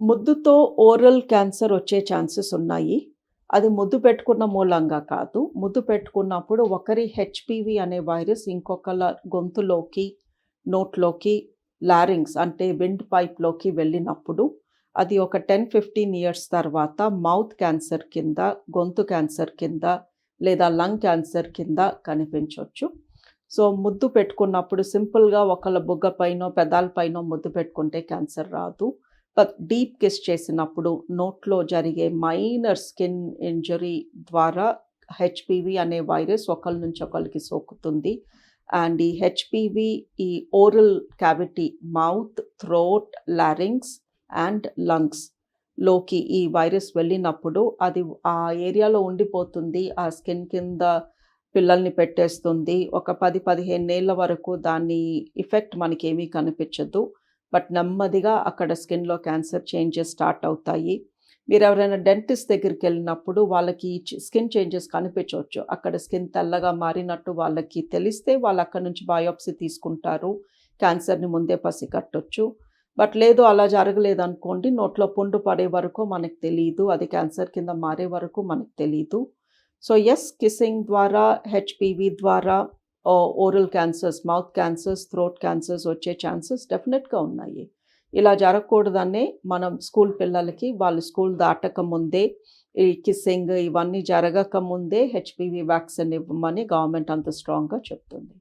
ముద్దుతో oral cancer వచ్చే chances ఉన్నాయి. అది ముద్దు పెట్టుకున్న మూలంగా కాదు. ముద్దు పెట్టుకున్నప్పుడు ఒకరి హెచ్‌పివి అనే వైరస్ ఇంకొకళ్ళ గొంతులోకి, నోట్లోకి, లారింగ్స్ అంటే విండ్ పైప్‌లోకి వెళ్ళినప్పుడు అది ఒక 10, 15 ఇయర్స్ తర్వాత మౌత్ క్యాన్సర్ కింద, గొంతు క్యాన్సర్ కింద లేదా లంగ్ క్యాన్సర్ కింద కనిపించవచ్చు సో, ముద్దు పెట్టుకున్నప్పుడు సింపుల్‌గా ఒకళ్ళ బుగ్గ పైనో, పెదాల ముద్దు పెట్టుకుంటే క్యాన్సర్ రాదు. డీప్ కిస్ చేసినప్పుడు నోట్లో జరిగే మైనర్ స్కిన్ ఇంజరీ ద్వారా హెచ్‌పివి అనే వైరస్ ఒకళ్ళ నుంచి ఒకరికి సోకుతుంది. అండ్ ఈ హెచ్‌పివి ఈ oral cavity mouth, throat, larynx and లంగ్స్లోకి ఈ వైరస్ వెళ్ళినప్పుడు అది ఆ ఏరియాలో ఉండిపోతుంది. ఆ స్కిన్ కింద పిల్లల్ని పెట్టేస్తుంది. ఒక పది పదిహేను ఏళ్ళ వరకు దాని ఎఫెక్ట్ మనకేమీ కనిపించదు. బట్ నెమ్మదిగా అక్కడ స్కిన్‌లో క్యాన్సర్ చేంజెస్ స్టార్ట్ అవుతాయి. మీరు ఎవరైనా డెంటిస్ట్ దగ్గరికి వెళ్ళినప్పుడు వాళ్ళకి స్కిన్ చేంజెస్ కనిపించవచ్చు అక్కడ స్కిన్ తెల్లగా మారినట్టు వాళ్ళకి తెలిస్తే వాళ్ళు అక్కడ నుంచి బయోప్సీ తీసుకుంటారు. క్యాన్సర్‌ని ముందే పసిగట్టొచ్చు. బట్ లేదు అలా జరగలేదనుకోండి నోట్లో పుండు పడే వరకు మనకు తెలియదు అది క్యాన్సర్ కింద మారే వరకు మనకు తెలియదు సో, ఎస్ కిస్సింగ్ ద్వారా హెచ్‌పివి ద్వారా oral cancers, mouth cancers, throat cancers వచ్చే ఛాన్సెస్ డెఫినెట్గా ఉన్నాయి. ఇలా జరగకూడదనే మనం స్కూల్ పిల్లలకి వాళ్ళు స్కూల్ దాటక ముందే ఈ కిస్సింగ్ ఇవన్నీ జరగక ముందే హెచ్‌పివి వ్యాక్సిన్ ఇవ్వమని గవర్నమెంట్ అంత స్ట్రాంగ్‌గా చెప్తుంది.